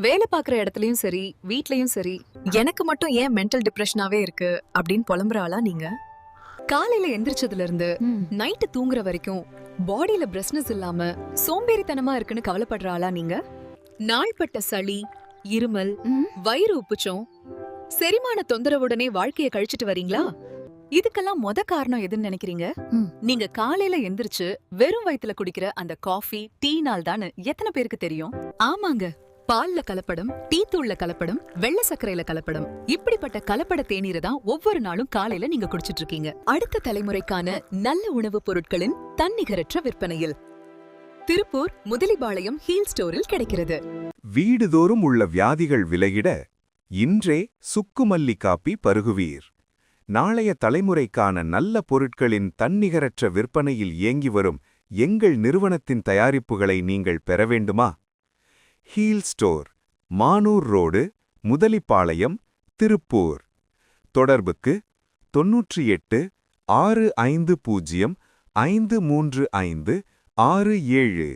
வேலை பார்க்குற இடத்துலயும் சரி வீட்லயும் சரி எனக்கு மட்டும் ஏன் மென்டல் டிப்ரெஷனாவே இருக்கு அப்படின்னு புலம்புற ஆளா நீங்க? காலையில எந்திரிச்சதுல இருந்து நைட்டு தூங்குற வரைக்கும் பாடியில பிரஸ்னஸ் இல்லாம சோம்பேறித்தனமா இருக்குன்னு கவலைப்படுற ஆளா நீங்க? நாள்பட்ட சளி இருமல் வயிறு உப்புச்சம் செரிமான தொந்தரவுடனே வாழ்க்கைய கழிச்சிட்டு வரீங்களா? இதுக்கெல்லாம் மொத காரணம் எதுன்னு நினைக்கிறீங்க. நீங்க காலையில எந்திரிச்சு வெறும் வயித்துல குடிக்கிற அந்த காஃபி டீ நாள் தானு எத்தனை பேருக்கு தெரியும்? ஆமாங்க. பால்ல கலப்படம் டீ தூள்ல கலப்படம் வெள்ள சர்க்கரையில கலப்படம். இப்படிப்பட்ட கலப்பட தேநீரை தான் ஒவ்வொரு நாளும் காலையில நீங்க குடிச்சிட்டு இருக்கீங்க. அடுத்த தலைமுறைக்கான நல்ல உணவுப் பொருட்களின் தன்னிகரற்ற விற்பனையில். திருப்பூர் முதலிபாளையம் ஹீல் ஸ்டோரில் கிடைக்கிறது. வீடுதோறும் உள்ள வியாதிகள் விலகிட இன்றே சுக்குமல்லி காப்பி பருகுவீர். நாளைய தலைமுறைக்கான நல்ல பொருட்களின் தன்னிகரற்ற விற்பனையில் இயங்கி வரும் எங்கள் நிறுவனத்தின் தயாரிப்புகளை நீங்கள் பெற வேண்டுமா? Heal store Manur road Muthalipalayam Tiruppur. தொடர்புக்கு தொன்னூற்றி எட்டு ஆறு ஐந்து பூஜ்ஜியம் ஐந்து மூன்று ஐந்து ஆறு ஏழு.